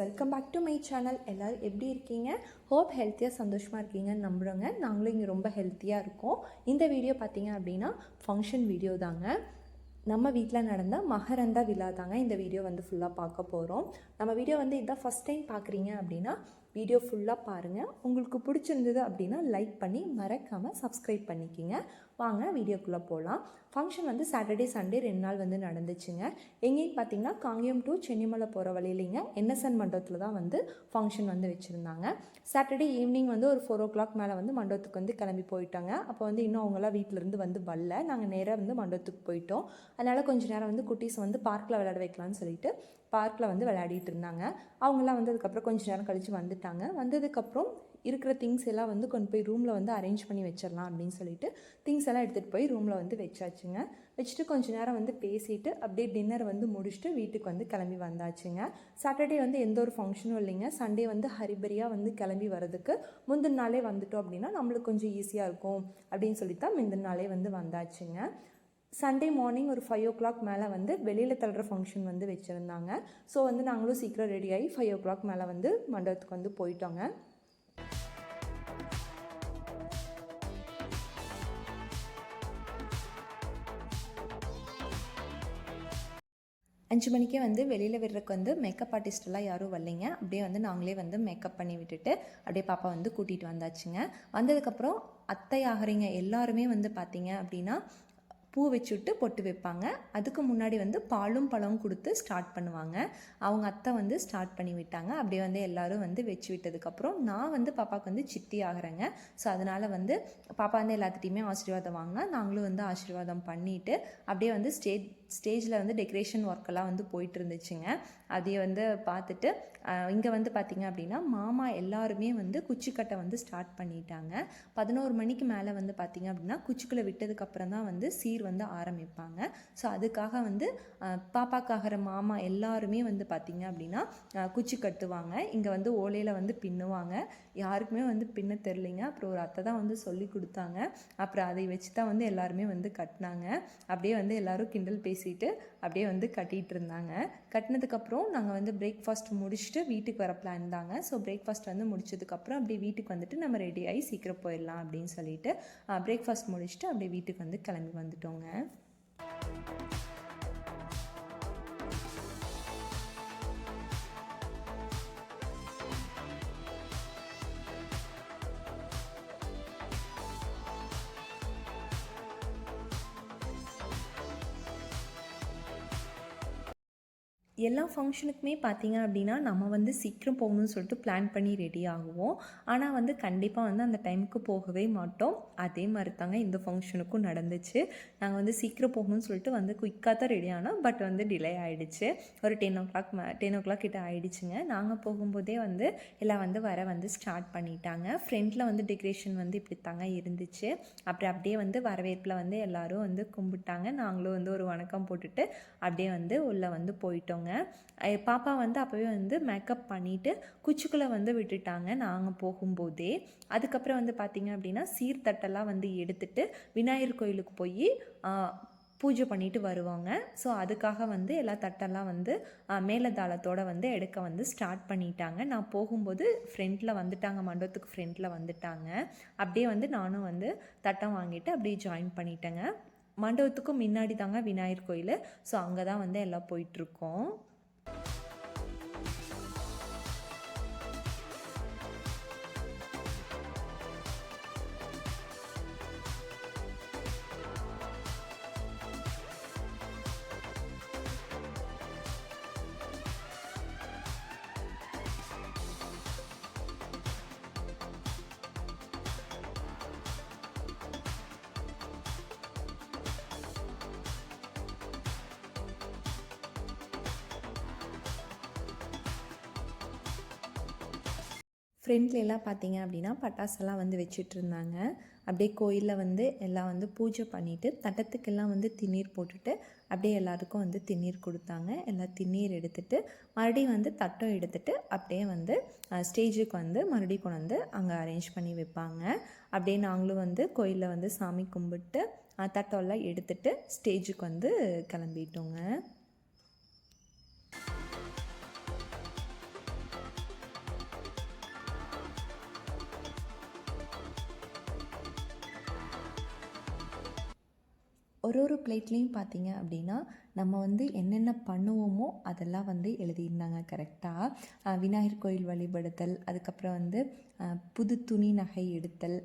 Welcome back to my channel. எல்லோரும் எப்படி இருக்கீங்க? ஹோப் ஹெல்த்தியாக சந்தோஷமாக இருக்கீங்கன்னு நம்புகிறோங்க நாங்களும் இங்கே ரொம்ப ஹெல்த்தியாக இருக்கோம். இந்த வீடியோ பார்த்தீங்க அப்படின்னா ஃபங்க்ஷன் வீடியோ தாங்க. நம்ம வீட்டில் நடந்த மகரந்த விழா தாங்க இந்த வீடியோ வந்து ஃபுல்லாக பார்க்க போகிறோம் நம்ம வீடியோ வந்து இதான் ஃபஸ்ட் டைம் பார்க்குறீங்க அப்படின்னா வீடியோ ஃபுல்லாக பாருங்கள் உங்களுக்கு பிடிச்சிருந்தது அப்படின்னா லைக் பண்ணி மறக்காமல் சப்ஸ்கிரைப் பண்ணிக்கிங்க. வாங்க வீடியோக்குள்ளே போகலாம் ஃபங்க்ஷன் வந்து சாட்டர்டே சண்டே ரெண்டு நாள் வந்து நடந்துச்சுங்க. எங்கேன்னு பார்த்தீங்கன்னா காங்கேயம் டு சென்னிமலை போகிற வழியிலிங்க என்எஸ்என் மண்டபத்தில் தான் வந்து ஃபங்க்ஷன் வந்து வச்சுருந்தாங்க. சாட்டர்டே ஈவினிங் வந்து ஒரு ஃபோர் ஓ கிளாக் மேலே வந்து மண்டபத்துக்கு வந்து கிளம்பி போயிட்டாங்க. அப்போ வந்து இன்னும் அவங்களாம் வீட்டிலேருந்து வந்து வரல. நாங்கள் நேராக வந்து மண்டபத்துக்கு போயிட்டோம். அதனால் கொஞ்சம் நேரம் வந்து குட்டீஸ் வந்து பார்க்கில் விளையாட வைக்கலாம்னு சொல்லிட்டு பார்க்கில் வந்து விளையாடிட்டு இருந்தாங்க. அவங்களாம் வந்து அதுக்கப்புறம் கொஞ்சம் நேரம் கழித்து வந்துட்டாங்க. வந்ததுக்கப்புறம் இருக்கிற திங்ஸ் எல்லாம் வந்து கொண்டு போய் ரூமில் வந்து அரேஞ்ச் பண்ணி வச்சிடலாம் அப்படின்னு சொல்லிட்டு திங்ஸ் எல்லாம் எடுத்துகிட்டு போய் ரூமில் வந்து வச்சாச்சுங்க. வச்சுட்டு கொஞ்ச நேரம் வந்து பேசிட்டு அப்படியே டின்னர் வந்து முடிச்சுட்டு வீட்டுக்கு வந்து கிளம்பி வந்தாச்சுங்க. சாட்டர்டே வந்து எந்த ஒரு ஃபங்க்ஷனும் இல்லைங்க. சண்டே வந்து ஹரிபரியாக வந்து கிளம்பி வரதுக்கு முந்தின நாளே வந்துட்டோம் அப்படின்னா நம்மளுக்கு கொஞ்சம் ஈஸியாக இருக்கும் அப்படின்னு சொல்லி தான் முந்தின நாளே வந்து வந்தாச்சுங்க. சண்டே மார்னிங் ஒரு ஃபைவ் ஓ கிளாக் மேலே வந்து வெளியில் தள்ளுற ஃபங்க்ஷன் வந்து வச்சுருந்தாங்க. ஸோ வந்து நாங்களும் சீக்கிரம் ரெடி ஆகி ஃபைவ் ஓ கிளாக் மேலே வந்து மண்டபத்துக்கு வந்து போயிட்டோங்க. அஞ்சு மணிக்கே வந்து வெளியில் விடுறதுக்கு வந்து மேக்கப் ஆர்டிஸ்டெல்லாம் யாரும் வரலைங்க. அப்படியே வந்து நாங்களே வந்து மேக்கப் பண்ணி விட்டுட்டு அப்படியே பாப்பா வந்து கூட்டிகிட்டு வந்தாச்சுங்க. வந்ததுக்கப்புறம் அத்தை ஆகிறீங்க எல்லாருமே வந்து பார்த்தீங்க அப்படின்னா பூ வச்சுட்டு பொட்டு வைப்பாங்க. அதுக்கு முன்னாடி வந்து பாலும் பழமும் கொடுத்து ஸ்டார்ட் பண்ணுவாங்க. அவங்க அத்தை வந்து ஸ்டார்ட் பண்ணி விட்டாங்க. அப்படியே வந்து எல்லோரும் வந்து வச்சு விட்டதுக்கப்புறம் நான் வந்து பாப்பாவுக்கு வந்து சித்தி ஆகிறேங்க. ஸோ அதனால் வந்து பாப்பா வந்து எல்லாத்துட்டையுமே ஆசீர்வாதம் வாங்கினா நாங்களும் வந்து ஆசீர்வாதம் பண்ணிவிட்டு அப்படியே வந்து ஸ்டேஜ் ஸ்டேஜில் வந்து டெக்கரேஷன் ஒர்க்கெல்லாம் வந்து போயிட்டு இருந்துச்சுங்க அதையே வந்து பார்த்துட்டு இங்கே வந்து பார்த்திங்க அப்படின்னா மாமா எல்லாருமே வந்து குச்சிக்கட்டை வந்து ஸ்டார்ட் பண்ணிட்டாங்க. பதினோரு மணிக்கு மேலே வந்து பார்த்திங்க அப்படின்னா குச்சிக்குள்ளே விட்டதுக்கப்புறம் தான் வந்து சீர் வந்து ஆரம்பிப்பாங்க. ஸோ அதுக்காக வந்து பாப்பாக்காகிற மாமா எல்லாருமே வந்து பார்த்திங்க அப்படின்னா குச்சி கட்டுவாங்க. இங்கே வந்து ஓலையில் வந்து பின்னுவாங்க. யாருக்குமே வந்து பின்ன தெரிலிங்க அப்புறம் ஒரு அத்தை தான் வந்து சொல்லி கொடுத்தாங்க. அப்புறம் அதை வச்சு தான் வந்து எல்லாருமே வந்து கட்டினாங்க. அப்படியே வந்து எல்லோரும் கிண்டல் பேசி பேசிட்டு அப்படியே வந்து கட்டிகிட்டு இருந்தாங்க கட்டினதுக்கப்புறம் நாங்கள் வந்து பிரேக்ஃபாஸ்ட் முடிச்சுட்டு வீட்டுக்கு வர பிளான் தாங்க. ஸோ பிரேக்ஃபாஸ்ட் வந்து முடிச்சதுக்கப்புறம் அப்படியே வீட்டுக்கு வந்துட்டு நம்ம ரெடி ஆகி சீக்கிரம் போயிடலாம் அப்படின்னு சொல்லிட்டு பிரேக்ஃபாஸ்ட் முடிச்சுட்டு அப்படியே வீட்டுக்கு வந்து கிளம்பி வந்துட்டோங்க. எல்லா ஃபங்க்ஷனுக்குமே பார்த்தீங்க அப்படின்னா நம்ம வந்து சீக்கிரம் போகணும்னு சொல்லிட்டு பிளான் பண்ணி ரெடி ஆகுவோம். ஆனால் வந்து கண்டிப்பாக வந்து அந்த டைமுக்கு போகவே மாட்டோம். அதே மாதிரி தாங்க இந்த ஃபங்க்ஷனுக்கும் நடந்துச்சு. நாங்கள் வந்து சீக்கிரம் போகணும்னு சொல்லிட்டு வந்து குயிக்காக தான் ரெடி ஆனோம். பட் வந்து டிலே ஆகிடுச்சு ஒரு ten o'clock ten o'clock கிட்ட ஆகிடுச்சுங்க நாங்கள் போகும்போதே வந்து எல்லாம் வந்து வர வந்து ஸ்டார்ட் பண்ணிட்டாங்க. ஃப்ரண்ட்டில் வந்து டெக்கரேஷன் வந்து இப்படி தாங்க இருந்துச்சு. அப்புறம் அப்படியே வந்து வரவேற்பில் வந்து எல்லோரும் வந்து கும்பிட்டாங்க. நாங்களும் வந்து ஒரு வணக்கம் போட்டுட்டு அப்படியே வந்து உள்ளே வந்து போயிட்டோங்க. பாப்பா வந்து அப்போவே வந்து மேக்கப் பண்ணிவிட்டு குச்சிக்குள்ளே வந்து விட்டுட்டாங்க நாங்கள் போகும்போதே. அதுக்கப்புறம் வந்து பார்த்திங்க அப்படின்னா சீர்தட்டெல்லாம் வந்து எடுத்துட்டு விநாயகர் கோயிலுக்கு போய் பூஜை பண்ணிட்டு வருவாங்க. ஸோ அதுக்காக வந்து எல்லா தட்டெல்லாம் வந்து மேலதாளத்தோடு வந்து எடுக்க வந்து ஸ்டார்ட் பண்ணிட்டாங்க. நான் போகும்போது ஃப்ரெண்டில் வந்துட்டாங்க மண்டபத்துக்கு ஃப்ரெண்டில் வந்துட்டாங்க. அப்படியே வந்து நானும் வந்து தட்டம் வாங்கிட்டு அப்படியே ஜாயின் பண்ணிட்டேங்க. மண்டபத்துக்கும் முன்னாடி தாங்க விநாயகர் கோயில். ஸோ அங்கே தான் வந்து எல்லாம் போயிட்டுருக்கோம் ஃப்ரெண்ட்ல எல்லாம் பார்த்தீங்க அப்படின்னா பட்டாசெல்லாம் வந்து வச்சிட்ருந்தாங்க. அப்படியே கோயிலில் வந்து எல்லாம் வந்து பூஜை பண்ணிவிட்டு தட்டத்துக்கெல்லாம் வந்து திண்ணீர் போட்டுட்டு அப்படியே எல்லாருக்கும் வந்து திண்ணீர் கொடுத்தாங்க. எல்லாம் திண்ணீர் எடுத்துகிட்டு மறுபடியும் வந்து தட்டம் எடுத்துகிட்டு அப்படியே வந்து ஸ்டேஜுக்கு வந்து மறுபடியும் கொண்டு வந்து அங்கே அரேஞ்ச் பண்ணி வைப்பாங்க. அப்படியே நாங்களும் வந்து கோயிலில் வந்து சாமி கும்பிட்டு தட்டம்லாம் எடுத்துகிட்டு ஸ்டேஜுக்கு வந்து கிளம்பிட்டோங்க. ஒரு ஒரு பிளேட்லேயும் பார்த்தீங்க அப்படின்னா நம்ம வந்து என்னென்ன பண்ணுவோமோ அதெல்லாம் வந்து எழுதியிருந்தாங்க கரெக்டாக விநாயகர் கோயில் வழிபடுதல் அதுக்கப்புறம் வந்து புது துணி நகை எடுத்தல்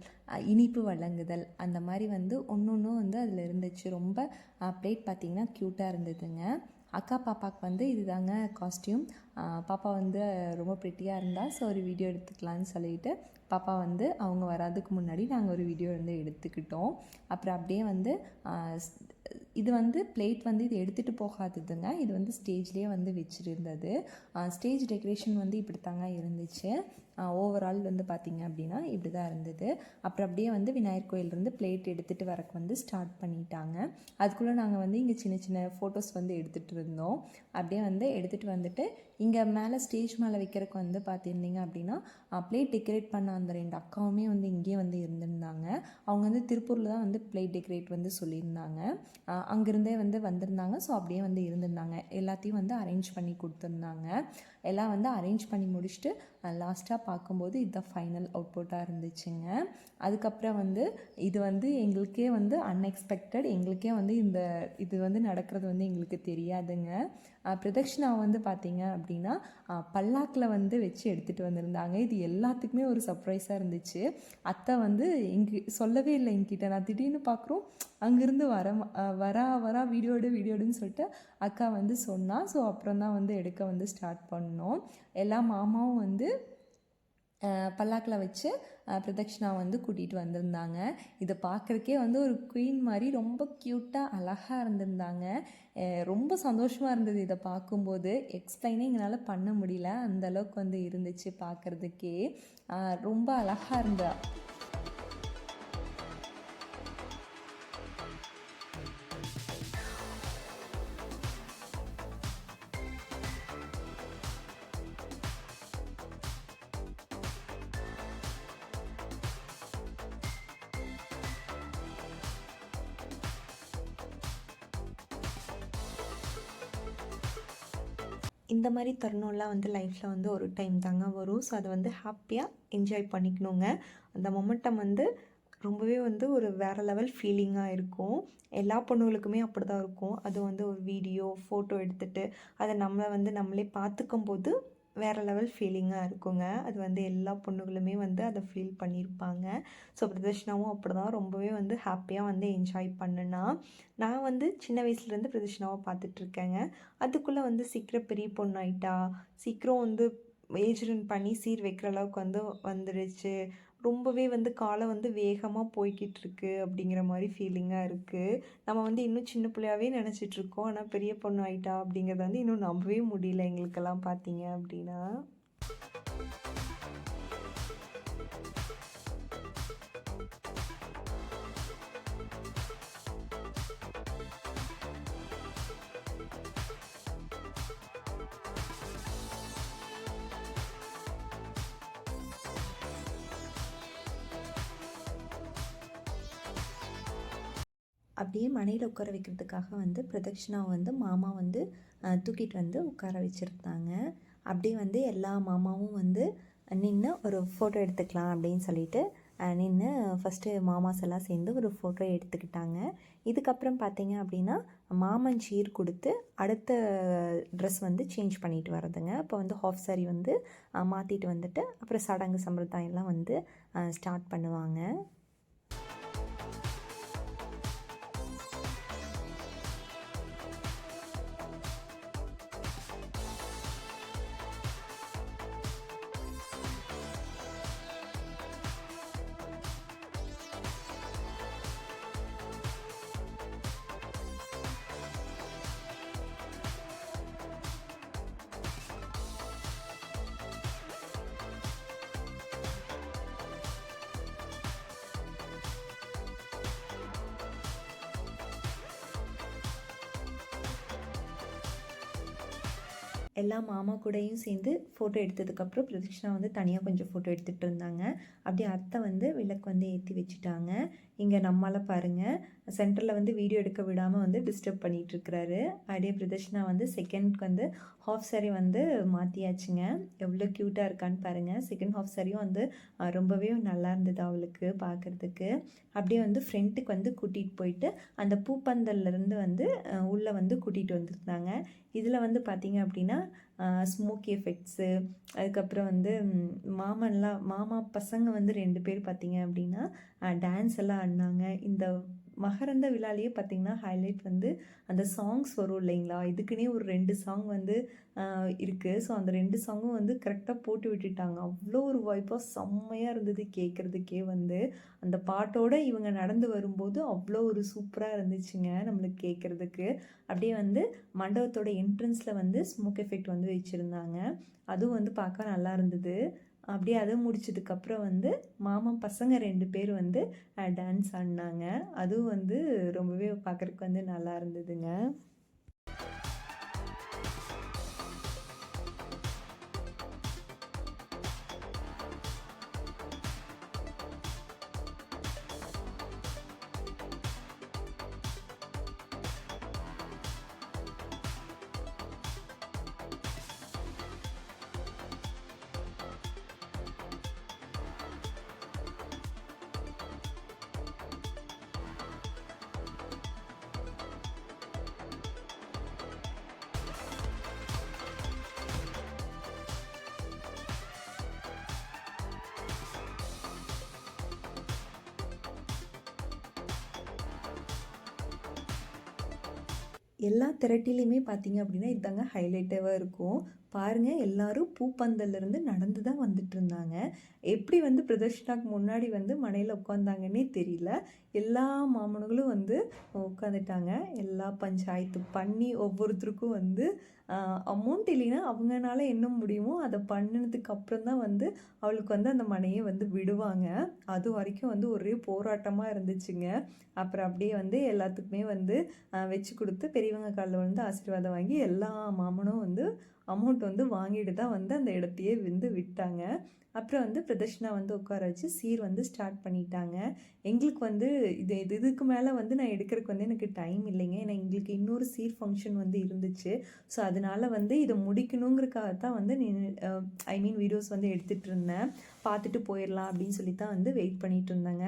இனிப்பு வழங்குதல் அந்த மாதிரி வந்து ஒன்று ஒன்றும் வந்து அதில் இருந்துச்சு. ரொம்ப பிளேட் பார்த்திங்கன்னா க்யூட்டாக இருந்ததுங்க. அக்கா பாப்பாவுக்கு வந்து இதுதாங்க காஸ்டியூம் பாப்பா வந்து ரொம்ப ப்ரிட்டியாக இருந்தால் ஸோ ஒரு வீடியோ எடுத்துக்கலான்னு சொல்லிட்டு பாப்பா வந்து அவங்க வராதுக்கு முன்னாடி நாங்கள் ஒரு வீடியோ வந்து எடுத்துக்கிட்டோம். அப்புறம் அப்படியே வந்து இது வந்து பிளேட் வந்து இது எடுத்துகிட்டு போகாததுங்க. இது வந்து ஸ்டேஜ்லேயே வந்து வச்சுருந்தது. ஸ்டேஜ் டெக்கரேஷன் வந்து இப்படி தாங்க இருந்துச்சு ஓவரால் வந்து பார்த்திங்க அப்படின்னா இப்படி தான் இருந்தது. அப்புறம் அப்படியே வந்து விநாயகர் கோயிலிருந்து பிளேட் எடுத்துகிட்டு வரக்கு வந்து ஸ்டார்ட் பண்ணிட்டாங்க. அதுக்குள்ளே நாங்கள் வந்து இங்கே சின்ன சின்ன ஃபோட்டோஸ் வந்து எடுத்துகிட்டு இருந்தோம். அப்படியே வந்து எடுத்துகிட்டு வந்துட்டு இங்கே மேலே ஸ்டேஜ் மேலே வைக்கிறதுக்கு வந்து பார்த்துருந்தீங்க அப்படின்னா பிளேட் டெக்கரேட் பண்ண அந்த ரெண்டு அக்காவுமே வந்து இங்கேயே வந்து இருந்திருந்தாங்க. அவங்க வந்து திருப்பூரில் தான் வந்து பிளேட் டெக்கரேட் வந்து சொல்லியிருந்தாங்க. அங்கேருந்தே வந்து வந்திருந்தாங்க. ஸோ அப்படியே வந்து இருந்திருந்தாங்க. எல்லாத்தையும் வந்து அரேஞ்ச் பண்ணி கொடுத்துருந்தாங்க. எல்லாம் வந்து அரேஞ்ச் பண்ணி முடிச்சுட்டு லாஸ்ட்டாக பார்க்கும்போது இதுதான் ஃபைனல் அவுட்புட்டாக இருந்துச்சுங்க. அதுக்கப்புறம் வந்து இது வந்து எங்களுக்கே வந்து அன்எக்ஸ்பெக்டட் எங்களுக்கே வந்து இந்த இது வந்து நடக்கிறது வந்து எங்களுக்கு தெரியாதுங்க. பிரதட்சிணா வந்து பார்த்தீங்க அப்படின்னா பல்லாக்கில் வந்து வச்சு எடுத்துகிட்டு வந்திருந்தாங்க. இது எல்லாத்துக்குமே ஒரு சர்ப்ரைஸாக இருந்துச்சு. அத்தை வந்து இங்கு சொல்லவே இல்லை என்கிட்ட. நான் திடீர்னு பார்க்குறோம் அங்கேருந்து வர வரா வரா வீடியோடு வீடியோடுன்னு சொல்லிட்டு அக்கா வந்து சொன்னால் ஸோ அப்புறம் தான் வந்து எடுக்க வந்து ஸ்டார்ட் பண்ணோம். எல்லா மாமாவும் வந்து பல்லாக்கில் வச்சு அஹ், பிரதக்ஷிணா வந்து கூட்டிகிட்டு வந்திருந்தாங்க. இதை பார்க்குறக்கே வந்து ஒரு குயின் மாதிரி ரொம்ப க்யூட்டாக அழகாக இருந்திருந்தாங்க. ரொம்ப சந்தோஷமாக இருந்தது இதை பார்க்கும்போது. எக்ஸ்பிளைனே எங்களால் பண்ண முடியல. அந்த அளவுக்கு வந்து இருந்துச்சு பார்க்குறதுக்கே. ரொம்ப அழகாக இருந்தா இந்த மாதிரி தருணம்லாம் வந்து லைஃப்பில் வந்து ஒரு டைம் தாங்க வரும். ஸோ அதை வந்து ஹாப்பியாக என்ஜாய் பண்ணிக்கணுங்க. அந்த மொமெண்டம் வந்து ரொம்பவே வந்து ஒரு வேறு லெவல் ஃபீலிங்காக இருக்கும். எல்லா பொண்ணுங்களுக்குமே அப்படி தான் இருக்கும். அது வந்து ஒரு வீடியோ ஃபோட்டோ எடுத்துகிட்டு அதை நம்மளை வந்து நம்மளே பார்த்துக்கும் போது வேறு லெவல் ஃபீலிங்காக இருக்குங்க. அது வந்து எல்லா பொண்ணுகளுமே வந்து அதை ஃபீல் பண்ணியிருப்பாங்க ஸோ பிரதர்ஷனாவும் அப்படி தான் ரொம்பவே வந்து ஹாப்பியாக வந்து என்ஜாய் பண்ணுனா. நான் வந்து சின்ன வயசுலேருந்து பிரதர்ஷனாவை பார்த்துட்ருக்கேங்க அதுக்குள்ளே வந்து சீக்கிரம் பெரிய பொண்ணாயிட்டா சீக்கிரம் வந்து ஏஜ் ரன் பண்ணி சீர் வைக்கிற அளவுக்கு வந்து வந்துடுச்சு ரொம்பவே வந்து காலம் வந்து வேகமாக போய்கிட்டு இருக்கு அப்படிங்கிற மாதிரி ஃபீலிங்காக இருக்குது நம்ம வந்து இன்னும் சின்ன பிள்ளையாவே நினச்சிட்டு இருக்கோம் ஆனால் பெரிய பொண்ணு ஆயிட்டா அப்படிங்கிறத வந்து இன்னும் நம்பவே முடியல எங்களுக்கெல்லாம் பார்த்தீங்க அப்படின்னா. அப்படியே மனையில் உட்கார வைக்கிறதுக்காக வந்து பிரதக்ஷனா வந்து மாமா வந்து தூக்கிட்டு வந்து உட்கார வச்சுருந்தாங்க. அப்படியே வந்து எல்லா மாமாவும் வந்து நின்று ஒரு ஃபோட்டோ எடுத்துக்கலாம் அப்படின்னு சொல்லிட்டு நின்று ஃபஸ்ட்டு மாமாஸ் எல்லாம் சேர்ந்து ஒரு ஃபோட்டோ எடுத்துக்கிட்டாங்க. இதுக்கப்புறம் பார்த்தீங்க அப்படின்னா மாமன் சீர் கொடுத்து அடுத்த ட்ரெஸ் வந்து சேஞ்ச் பண்ணிட்டு வரதுங்க அப்போ வந்து ஹாஃப் சாரி வந்து மாற்றிட்டு வந்துட்டு அப்புறம் சடங்கு சம்பிரதாயம்லாம் வந்து ஸ்டார்ட் பண்ணுவாங்க. எல்லா மாமா கூடையும் சேர்ந்து ஃபோட்டோ எடுத்ததுக்கப்புறம் பிரதக்ஷனா வந்து தனியாக கொஞ்சம் ஃபோட்டோ எடுத்துகிட்டு இருந்தாங்க. அப்படியே அத்தை வந்து விளக்கு வந்து ஏற்றி வச்சுட்டாங்க. இங்கே நம்மளால் பாருங்கள் சென்டரில் வந்து வீடியோ எடுக்க விடாமல் வந்து டிஸ்டர்ப் பண்ணிகிட்டு இருக்கிறாரு அப்படியே பிரதர்ஷனா வந்து செகண்ட்க்கு வந்து ஹாஃப் சாரி வந்து மாற்றியாச்சுங்க எவ்வளோ க்யூட்டாக இருக்கான்னு பாருங்கள் செகண்ட் ஹாஃப் சாரியும் வந்து ரொம்பவே நல்லா இருந்தது அவளுக்கு பார்க்குறதுக்கு அப்படியே வந்து ஃப்ரெண்ட்டுக்கு வந்து கூட்டிகிட்டு போயிட்டு அந்த பூப்பந்தல்லேருந்து வந்து உள்ளே வந்து கூட்டிகிட்டு வந்திருந்தாங்க. இதில் வந்து பார்த்தீங்க அப்படின்னா ஸ்மோக்கி எஃபெக்ட்ஸு அதுக்கப்புறம் வந்து மாமன்லாம் மாமா பசங்க வந்து ரெண்டு பேர் பார்த்தீங்க அப்படின்னா டான்ஸ் எல்லாம் ஆடினாங்க. இந்த மகரந்த விழாலேயே பார்த்தீங்கன்னா ஹைலைட் வந்து அந்த சாங்ஸ் வரும் இல்லைங்களா? இதுக்குன்னே ஒரு ரெண்டு சாங் வந்து இருக்குது ஸோ அந்த ரெண்டு சாங்கும் வந்து கரெக்டாக போட்டு விட்டுட்டாங்க. அவ்வளோ ஒரு வாய்ப்பாக செம்மையாக இருந்தது கேட்குறதுக்கே வந்து. அந்த பாட்டோட இவங்க நடந்து வரும்போது அவ்வளோ ஒரு சூப்பராக இருந்துச்சுங்க நம்மளுக்கு கேட்குறதுக்கு அப்படியே வந்து மண்டபத்தோட என்ட்ரன்ஸில் வந்து ஸ்மோக் எஃபெக்ட் வந்து வச்சுருந்தாங்க. அதுவும் வந்து பார்க்க நல்லா இருந்தது. அப்படியே அதை முடிச்சதுக்கப்புறம் வந்து மாமன் பசங்க ரெண்டு பேர் வந்து டான்ஸ் ஆடினாங்க. அதுவும் வந்து ரொம்பவே பார்க்குறக்கு வந்து நல்லா இருந்ததுங்க. எல்லா திரட்டிலையுமே பார்த்தீங்க அப்படின்னா இதாங்க ஹைலைட்டாக இருக்கும். பாருங்கள் எல்லாரும் பூப்பந்தல்லேருந்து நடந்து தான் வந்துட்டு இருந்தாங்க. எப்படி வந்து பிரதர்ஷனாக்கு முன்னாடி வந்து மனையில் உட்காந்தாங்கன்னே தெரியல. எல்லா மாமனுங்களும் வந்து உட்காந்துட்டாங்க எல்லா பஞ்சாயத்து பண்ணி ஒவ்வொருத்தருக்கும் வந்து அமௌண்ட் இல்லைன்னா அவங்கனால என்ன முடியுமோ அதை பண்ணினதுக்கு அப்புறம் தான் வந்து அவளுக்கு வந்து அந்த மனையை வந்து விடுவாங்க. அது வரைக்கும் வந்து ஒரே போராட்டமாக இருந்துச்சுங்க. அப்புறம் அப்படியே வந்து எல்லாத்துக்குமே வந்து வச்சு கொடுத்து பெரியவங்க காலில் வந்து ஆசீர்வாதம் வாங்கி எல்லா மாமனும் வந்து அமௌண்ட் வந்து வாங்கிட்டு தான் வந்து அந்த இடத்தையே வந்து விட்டாங்க. அப்புறம் வந்து பிரதர்ஷனா வந்து உட்கார வச்சு சீர் வந்து ஸ்டார்ட் பண்ணிட்டாங்க. எங்களுக்கு வந்து இது இது இதுக்கு மேலே வந்து நான் எடுக்கிறதுக்கு வந்து எனக்கு டைம் இல்லைங்க. ஏன்னா எங்களுக்கு இன்னொரு சீர் ஃபங்க்ஷன் வந்து இருந்துச்சு. ஸோ அதனால வந்து இதை முடிக்கணுங்கிறக்காக தான் வந்து ஐ மீன் வீடியோஸ் வந்து எடுத்துகிட்டு இருந்தேன். பார்த்துட்டு போயிடலாம் அப்படின்னு சொல்லி தான் வந்து வெயிட் பண்ணிட்டு இருந்தாங்க.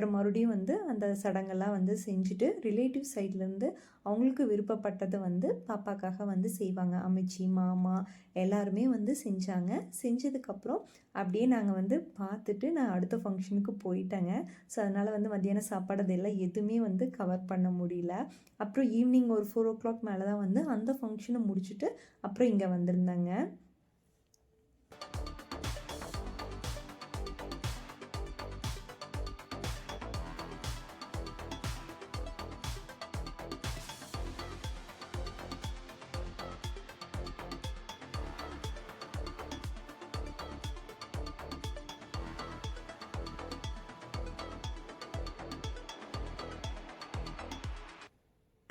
அப்புறம் மறுபடியும் வந்து அந்த சடங்கெல்லாம் வந்து செஞ்சுட்டு ரிலேட்டிவ் சைட்லேருந்து அவங்களுக்கு விருப்பப்பட்டதை வந்து பாப்பாக்காக வந்து செய்வாங்க. அமைச்சி மாமா எல்லாருமே வந்து செஞ்சாங்க. செஞ்சதுக்கப்புறம் அப்படியே நாங்கள் வந்து பார்த்துட்டு நான் அடுத்த ஃபங்க்ஷனுக்கு போயிட்டேங்க. ஸோ அதனால் வந்து மத்தியான சாப்பாடு அதெல்லாம் எதுவுமே வந்து கவர் பண்ண முடியல. அப்புறம் ஈவினிங் ஒரு ஃபோர் ஓ கிளாக் மேலே தான் வந்து அந்த ஃபங்க்ஷனை முடிச்சுட்டு அப்புறம் இங்கே வந்திருந்தாங்க.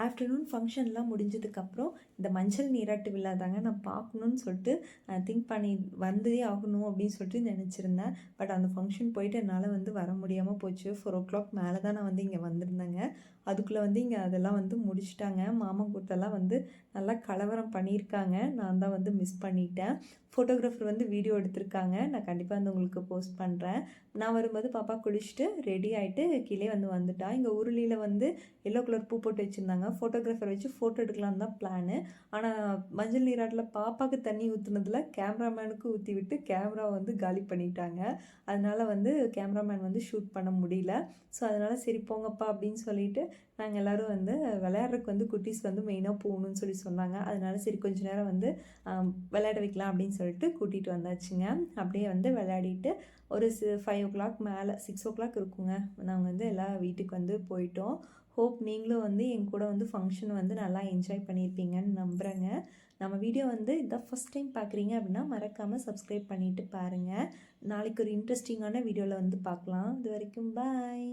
ஆஃப்டர்நூன் ஃபங்க்ஷன்லாம் முடிஞ்சதுக்கப்புறம் இந்த மஞ்சள் நீராட்டு விழா தாங்க நான் பார்க்கணுன்னு சொல்லிட்டு திங்க் பண்ணி வந்தே ஆகணும் அப்படின்னு சொல்லிட்டு நினச்சிருந்தேன். பட் அந்த ஃபங்க்ஷன் போயிட்டு என்னால் வந்து வர முடியாமல் போச்சு. ஃபோர் ஓ கிளாக் மேலே தான் நான் வந்து இங்கே வந்திருந்தேங்க. அதுக்குள்ளே வந்து இங்கே அதெல்லாம் வந்து முடிச்சிட்டாங்க. மாமா கூத்தெல்லாம் வந்து நல்லா கலவரம் பண்ணியிருக்காங்க. நான் தான் வந்து மிஸ் பண்ணிட்டேன். ஃபோட்டோகிராஃபர் வந்து வீடியோ எடுத்திருக்காங்க. நான் கண்டிப்பாக வந்து உங்களுக்கு போஸ்ட் பண்ணுறேன் நான் வரும்போது பாப்பா குளிச்சுட்டு ரெடி ஆகிட்டு கீழே வந்து வந்துட்டா. இங்கே உருளியில் வந்து எல்லோ கலர் பூ போட்டு வச்சுருந்தாங்க. ஃபோட்டோகிராஃபர் வச்சு ஃபோட்டோ எடுக்கலான்னு தான் பிளானு ஆனால் மஞ்சள் நீராட்டில் பாப்பாவுக்கு தண்ணி ஊற்றுனதில் கேமராமேனுக்கு ஊற்றி விட்டு கேமரா வந்து காலி பண்ணிட்டாங்க. அதனால் வந்து கேமராமேன் வந்து ஷூட் பண்ண முடியல. ஸோ அதனால் சரி போங்கப்பா அப்படின்னு சொல்லிட்டு நாங்கள் எல்லோரும் வந்து விளையாடுறதுக்கு வந்து குட்டீஸ் வந்து மெயினாக போகணும்னு சொல்லி சொன்னாங்க. அதனால சரி கொஞ்ச நேரம் வந்து விளையாட வைக்கலாம் அப்படின்னு சொல்லிட்டு கூட்டிகிட்டு வந்தாச்சுங்க. அப்படியே வந்து விளையாடிட்டு ஒரு ஃபைவ் ஓ கிளாக் மேலே சிக்ஸ் ஓ கிளாக் இருக்குங்க. நாங்கள் வந்து எல்லாம் வீட்டுக்கு வந்து போயிட்டோம். ஹோப் நீங்களும் வந்து என் கூட வந்து ஃபங்க்ஷன் வந்து நல்லா என்ஜாய் பண்ணியிருப்பீங்கன்னு நம்புகிறேங்க நம்ம வீடியோ வந்து இதான் ஃபஸ்ட் டைம் பார்க்குறீங்க அப்படின்னா மறக்காமல் சப்ஸ்கிரைப் பண்ணிவிட்டு பாருங்கள் நாளைக்கு ஒரு இன்ட்ரெஸ்டிங்கான வீடியோவில் வந்து பார்க்கலாம் இது வரைக்கும் பாய்